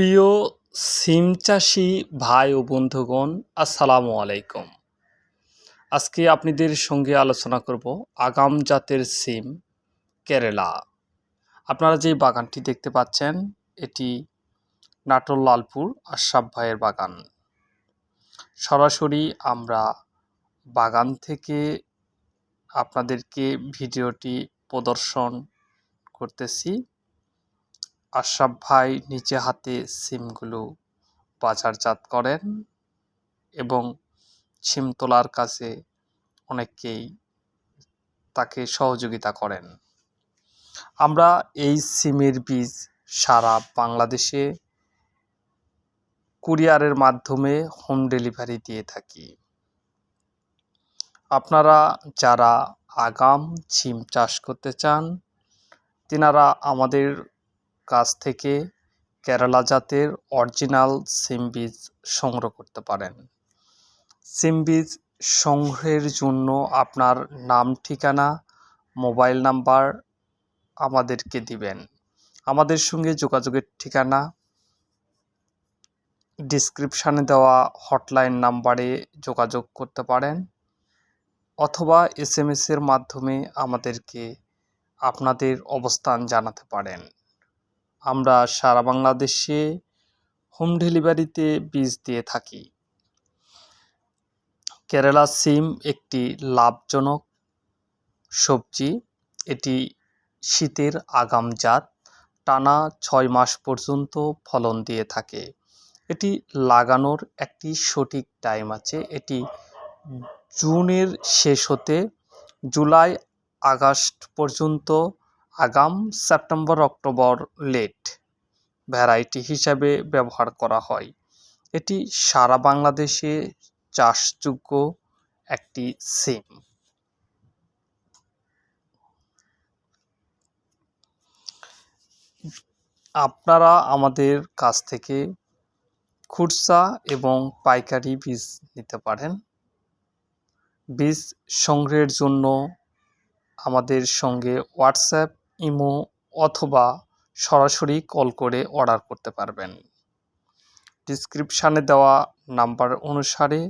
প্রিয় সিম চাষি ভাই ও বন্ধুগণ, আসসালামু আলাইকুম। আজকে আপনাদের সঙ্গে আলোচনা করব আগাম জাতের সিম, কেরালা। আপনারা যে বাগানটি দেখতে পাচ্ছেন, এটি নাটোর লালপুর আশরাফ ভাইয়ের বাগান। সরাসরি আমরা বাগান থেকে আপনাদেরকে ভিডিওটি প্রদর্শন করতেছি। আশরাফ ভাই নিচে হাতে সিমগুলো বাজারজাত করেন এবং সিম তোলার কাজে অনেককেই তাকে সহযোগিতা করেন। আমরা এই সিমের বীজ সারা বাংলাদেশে কুরিয়ারের মাধ্যমে হোম ডেলিভারি দিয়ে থাকি। আপনারা যারা আগাম সিম চাষ করতে চান, তেনারা আমাদের কাছ থেকে কেরালা জাতের অরিজিনাল সিম বীজ সংগ্রহ করতে পারেন। সিম বীজ সংগ্রহের জন্য আপনার নাম, ঠিকানা, মোবাইল নাম্বার আমাদেরকে দিবেন। আমাদের সঙ্গে যোগাযোগের ঠিকানা, ডিসক্রিপশানে দেওয়া হটলাইন নাম্বারে যোগাযোগ করতে পারেন অথবা এস এসের মাধ্যমে আমাদেরকে আপনাদের অবস্থান জানাতে পারেন। আমরা সারা বাংলাদেশে হোম ডেলিভারিতে বীজ দিয়ে থাকি। কেরালা সিম একটি লাভজনক সবজি। এটি শীতের আগাম জাত, টানা ছয় মাস পর্যন্ত ফলন দিয়ে থাকে। এটি লাগানোর একটি সঠিক টাইম আছে। এটি জুনের শেষ হতে জুলাই আগস্ট পর্যন্ত আগাম সেপ্টেম্বর, অক্টোবর লেট ভ্যারাইটি হিসাবে ব্যবহার করা হয়। এটি সারা বাংলাদেশে চাষযোগ্য একটি সিম। আপনারা আমাদের কাছ থেকে খুরসা এবং পাইকারি বীজ নিতে পারেন। বীজ সংগ্রহের জন্য আমাদের সঙ্গে হোয়াটসঅ্যাপ ইমো অথবা সরাসরি কল করে অর্ডার করতে পারবেন। ডিসক্রিপশানে দেওয়া নাম্বার অনুসারে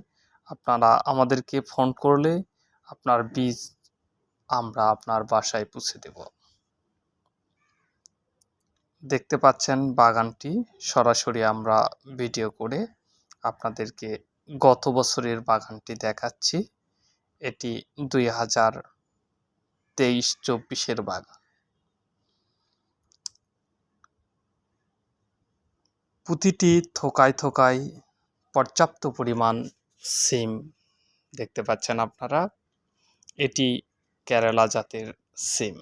আপনারা আমাদেরকে ফোন করলে আপনার বীজ আমরা আপনার বাসায় পৌঁছে দেব। দেখতে পাচ্ছেন বাগানটি। সরাসরি আমরা ভিডিও করে আপনাদেরকে গত বছরের বাগানটি দেখাচ্ছি। এটি দুই হাজার তেইশ চব্বিশের বাগান। প্রতিটি থোকায় থোকায় পর্যাপ্ত পরিমাণ সিম দেখতে পাচ্ছেন আপনারা। এটি কেরালা জাতের সিম।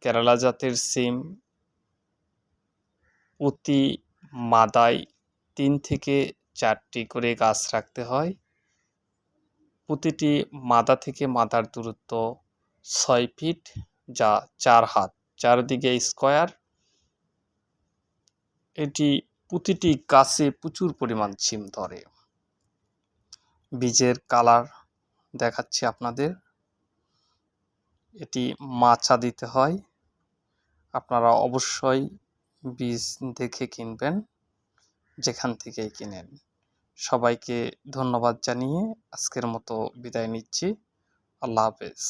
কেরালা জাতের সিম প্রতি মাদায় তিন থেকে চারটি করে গাছ রাখতে হয়। প্রতিটি মাদা থেকে মাদার দূরত্ব ছয় ফিট যা চার হাত, চারদিকে স্কোয়ার। এটি প্রতিটি গাছে প্রচুর পরিমাণ ছিম ধরে। বীজের কালার দেখাচ্ছি আপনাদের। এটি মাচা দিতে হয়। আপনারা অবশ্যই বীজ দেখে কিনবেন, যেখান থেকেই কিনেন। সবাইকে ধন্যবাদ জানিয়ে আজকের মতো বিদায় নিচ্ছি। আল্লাহ হাফেজ।